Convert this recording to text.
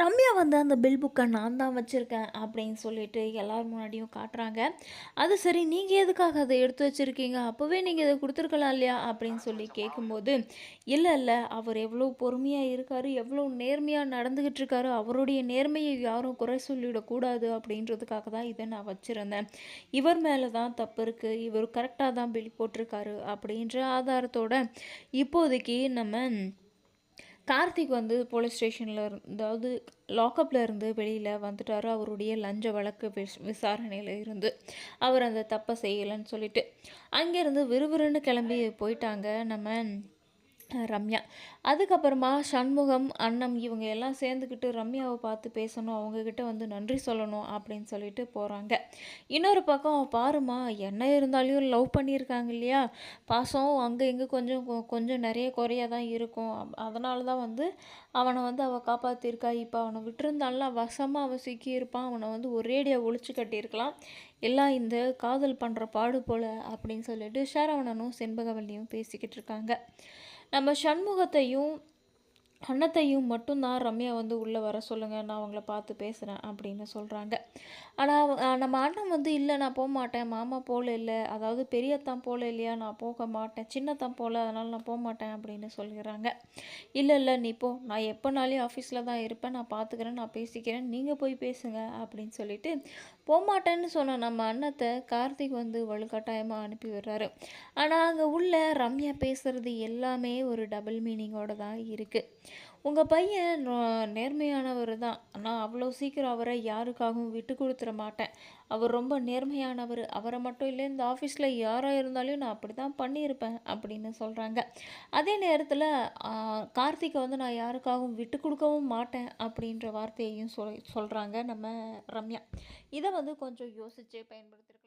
ரம்யா வந்து அந்த பில் புக்கை நான் தான் வச்சுருக்கேன் அப்படின்னு சொல்லிட்டு எல்லார் முன்னாடியும் காட்டுறாங்க. அது சரி நீங்கள் எதுக்காக அதை எடுத்து வச்சுருக்கீங்க? அப்போவே நீங்கள் இதை கொடுத்துருக்கலாம் இல்லையா? அப்படின்னு சொல்லி கேட்கும்போது இல்லை இல்லை அவர் எவ்வளோ பொறுமையாக இருக்கார் எவ்வளோ நேர்மையாக நடந்துக்கிட்டு இருக்காரு அவருடைய நேர்மையை யாரும் குறை சொல்லிடக்கூடாது அப்படின்றதுக்காக தான் இதை நான் வச்சுருந்தேன். இவர் மேலே தான் தப்பு இருக்குது இவர் கரெக்டாக தான் பில் போட்டிருக்காரு அப்படின்ற ஆதாரத்தோட இப்போதைக்கு நம்ம கார்த்திக் வந்து போலீஸ் ஸ்டேஷனில் அதாவது லாக்கப்பில் இருந்து வெளியில் வந்துட்டார். அவருடைய லஞ்ச வழக்கு விஸ் விசாரணையில் இருந்து அவர் அந்த தப்பை செய்யலைன்னு சொல்லிட்டு. அங்கேருந்து விறுவிறுன்னு கிளம்பி போயிட்டாங்க நம்ம ரம்யா. அதுக்கப்புறமா சண்முகம் அண்ணம் இவங்க எல்லாம் சேர்ந்துக்கிட்டு ரம்யாவை பார்த்து பேசணும் அவங்கக்கிட்ட வந்து நன்றி சொல்லணும் அப்படின்னு சொல்லிட்டு போகிறாங்க இன்னொரு பக்கம் பாருமா என்ன இருந்தாலும் லவ் பண்ணியிருக்காங்க இல்லையா? பாசம் அங்கே இங்கே கொஞ்சம் கொ- கொஞ்சம் நிறைய குறையாக தான் இருக்கும். அதனால தான் வந்து அவனை வந்து அவள் காப்பாற்றிருக்கா இப்போ அவனை விட்டுருந்தாலும் வசமாக அவன் சிக்கியிருப்பான். அவனை வந்து ஒரேடியாக ஒழிச்சு கட்டியிருக்கலாம். எல்லாம் இந்த காதல் பண்ணுற பாடு போல் அப்படின்னு சொல்லிட்டு ஷரவணனும் செண்பகவல்லியும் பேசிக்கிட்டு இருக்காங்க. நம்ம சண்முகத்தையும் அன்னத்தையும் மட்டும்தான் ரம்யா வந்து உள்ளே வர சொல்லுங்கள் நான் அவங்கள பார்த்து பேசுகிறேன் அப்படின்னு சொல்கிறாங்க ஆனால் நம்ம அண்ணன் வந்து இல்லை நான் போக மாட்டேன். மாமா போல இல்லை. அதாவது பெரியத்தான் போல இல்லையா? நான் போக மாட்டேன். சின்னத்தான் போல அதனால் நான் போக மாட்டேன். அப்படின்னு சொல்கிறாங்க. இல்லை இல்லை நீ போ. நான் எப்போனாலையும் ஆஃபீஸில் தான் இருப்பேன். நான் பார்த்துக்கிறேன். நான் பேசிக்கிறேன். நீங்கள் போய் பேசுங்க. அப்படின்னு சொல்லிட்டு போகமாட்டேன்னு சொன்ன நம்ம அண்ணத்தை கார்த்திக் வந்து வலுக்கட்டாயமாக அனுப்பி விடுறாரு. ஆனால் அங்கே உள்ள ரம்யா பேசுகிறது எல்லாமே ஒரு டபுள் மீனிங்கோட தான் இருக்குது உங்கள் பையன் நேர்மையானவர் தான். நான் அவ்வளோ சீக்கிரம் அவரை யாருக்காகவும் விட்டு கொடுத்துட மாட்டேன். அவர் ரொம்ப நேர்மையானவர். அவரை மட்டும் இல்லை இந்த ஆஃபீஸில் யாராக இருந்தாலும் நான் அப்படி தான் பண்ணியிருப்பேன் அப்படின்னு சொல்கிறாங்க அதே நேரத்தில் கார்த்திகை வந்து நான் யாருக்காகவும் விட்டு கொடுக்கவும் மாட்டேன் அப்படின்ற வார்த்தையையும் சொல் சொல்கிறாங்க நம்ம ரம்யா. இதை வந்து கொஞ்சம் யோசித்து பயன்படுத்துகிறேன்